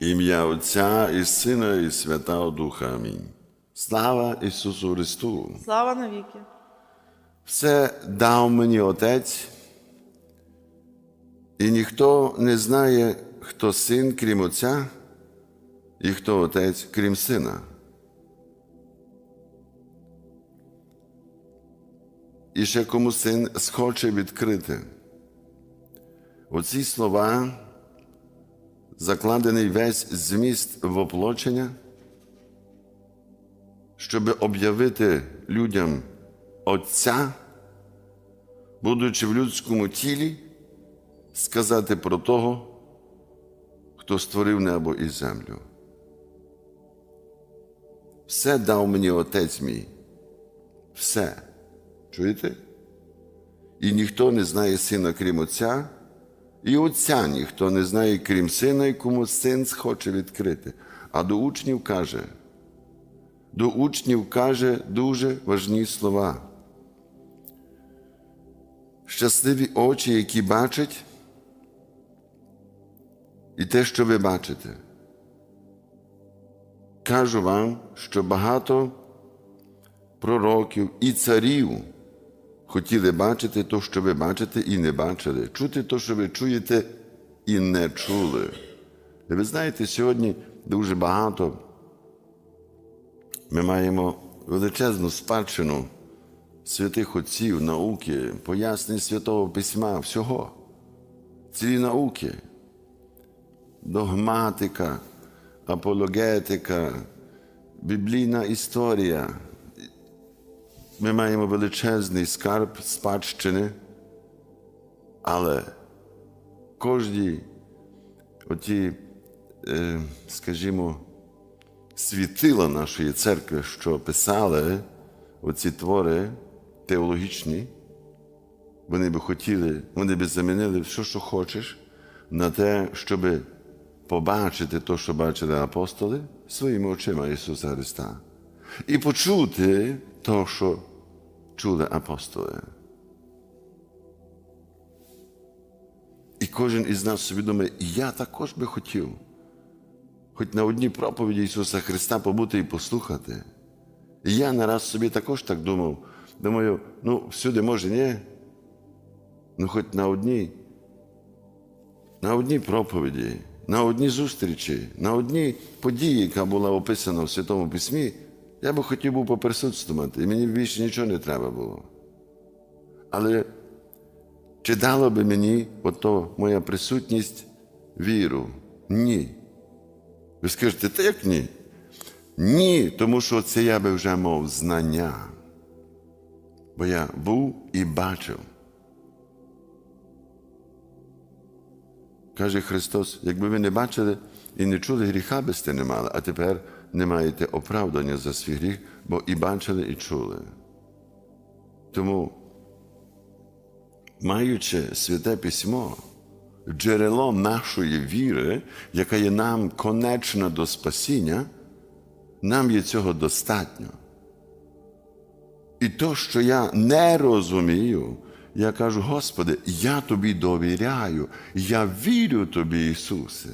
Ім'я Отця і Сина, і Святого Духа. Амінь. Слава Ісусу Христу! Слава навіки. Все дав мені Отець, і ніхто не знає, хто син, крім Отця, і хто Отець, крім Сина. І ще кому син схоче відкрити. Оці слова закладений весь зміст воплочення, щоб об'явити людям Отця, будучи в людському тілі, сказати про того, хто створив небо і землю. Все дав мені Отець мій. Все. Чуєте? І ніхто не знає сина, крім Отця, і Отця ніхто не знає, крім сина, і кому син схоче відкрити. А до учнів каже, до учнів каже дуже важні слова. Щасливі очі, які бачать, і те, що ви бачите. Кажу вам, що багато пророків і царів хотіли бачити то, що ви бачите, і не бачили, чути то, що ви чуєте, і не чули. І ви знаєте, сьогодні дуже багато ми маємо величезну спадщину святих отців, науки, пояснень Святого Письма, всього. Цілі науки, догматика, апологетика, біблійна історія. Ми маємо величезний скарб спадщини, але кожні оті, е, скажімо, світила нашої церкви, що писали оці твори теологічні, вони би хотіли, вони би замінили все, що хочеш, на те, щоб побачити те, що бачили апостоли своїми очима Ісуса Христа, і почути те, що чули апостоли. І кожен із нас собі думає, я також би хотів, хоч на одній проповіді Ісуса Христа побути і послухати. І я нараз собі також так думав. Думаю, ну, всюди може, ні. Ну, хоч на одній, на одній проповіді, на одній зустрічі, на одній події, яка була описана в Святому Письмі, я би хотів був поприсутствувати, і мені більше нічого не треба було. Але чи дало би мені ото моя присутність віру? Ні. Ви скажете, та як ні? Ні, тому що це я би вже мав знання. Бо я був і бачив. Каже Христос, якби ви не бачили і не чули, гріха би сте не мали, а тепер не маєте оправдання за свій гріх, бо і бачили, і чули. Тому, маючи святе письмо, джерело нашої віри, яка є нам конечна до спасіння, нам є цього достатньо. І то, що я не розумію, я кажу, Господи, я тобі довіряю, я вірю тобі, Ісусе.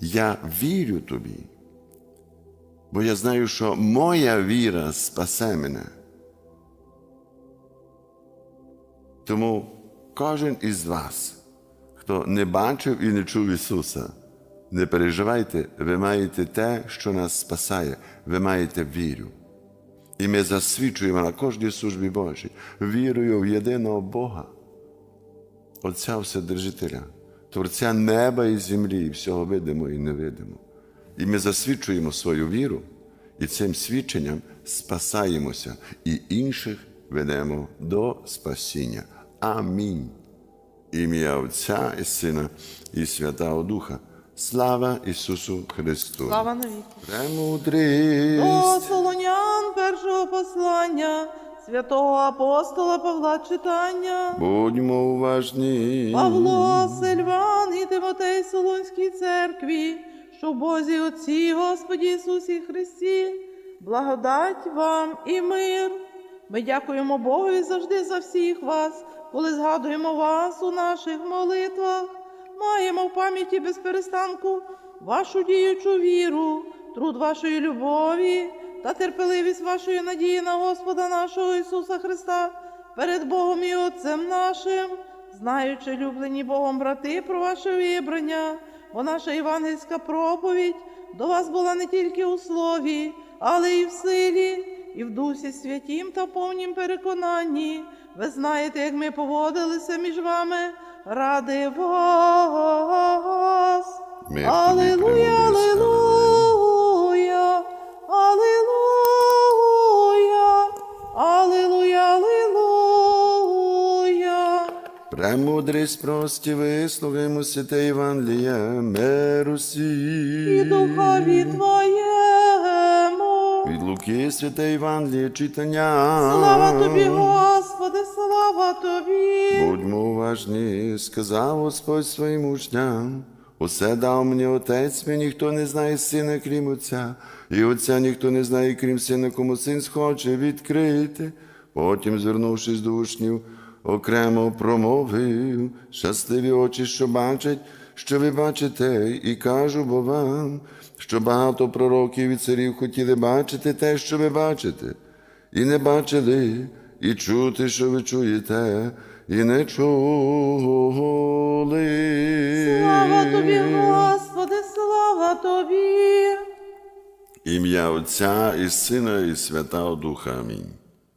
Я вірю тобі. Бо я знаю, що моя віра спасе мене. Тому кожен із вас, хто не бачив і не чув Ісуса, не переживайте, ви маєте те, що нас спасає, ви маєте віру. І ми засвідчуємо на кожній службі Божій вірою в єдиного Бога, Отця Вседержителя, Творця неба і землі, і всього видимо і невидимо. І ми засвідчуємо свою віру, і цим свідченням спасаємося і інших ведемо до спасіння. Амінь. Ім'я Отця і Сина, і Святого Духа. Слава Ісусу Христу! Слава навіки. Премудрість! До Солонян першого послання святого апостола Павла читання. Будьмо уважні. Павло, Сильван і Тимотей Солонській церкві, що в Бозі Отці, Господі Ісусі Христі, благодать вам і мир. Ми дякуємо Богові завжди за всіх вас, коли згадуємо вас у наших молитвах. Маємо в пам'яті без перестанку вашу діючу віру, труд вашої любові та терпеливість вашої надії на Господа нашого Ісуса Христа перед Богом і Отцем нашим, знаючи, люблені Богом брати, про ваше вибрання, бо наша євангельська проповідь до вас була не тільки у слові, але й в силі, і в дусі святім та повнім переконанні. Ви знаєте, як ми поводилися між вами ради вас. Аллилуйя, тобі, Премудрість прості, вислухаймо святе Євангелія, миру І духові Твоєму. Від Луки святе Євангеліє читання. Слава тобі, Господи, слава тобі. Будьмо уважні, сказав Господь своїм учням. Усе дав мені отець, мій ніхто не знає сина, крім отця, і отця ніхто не знає, крім сина, кому син схоче відкрити. Потім, звернувшись до учнів, окремо промовив, щасливі очі, що бачать, що ви бачите, і кажу бо вам, що багато пророків і царів хотіли бачити те, що ви бачите, і не бачили, і чути, що ви чуєте, і не чули. Слава тобі, Господи, слава тобі. Ім'я Отця і Сина, і Святого Духа. Амінь.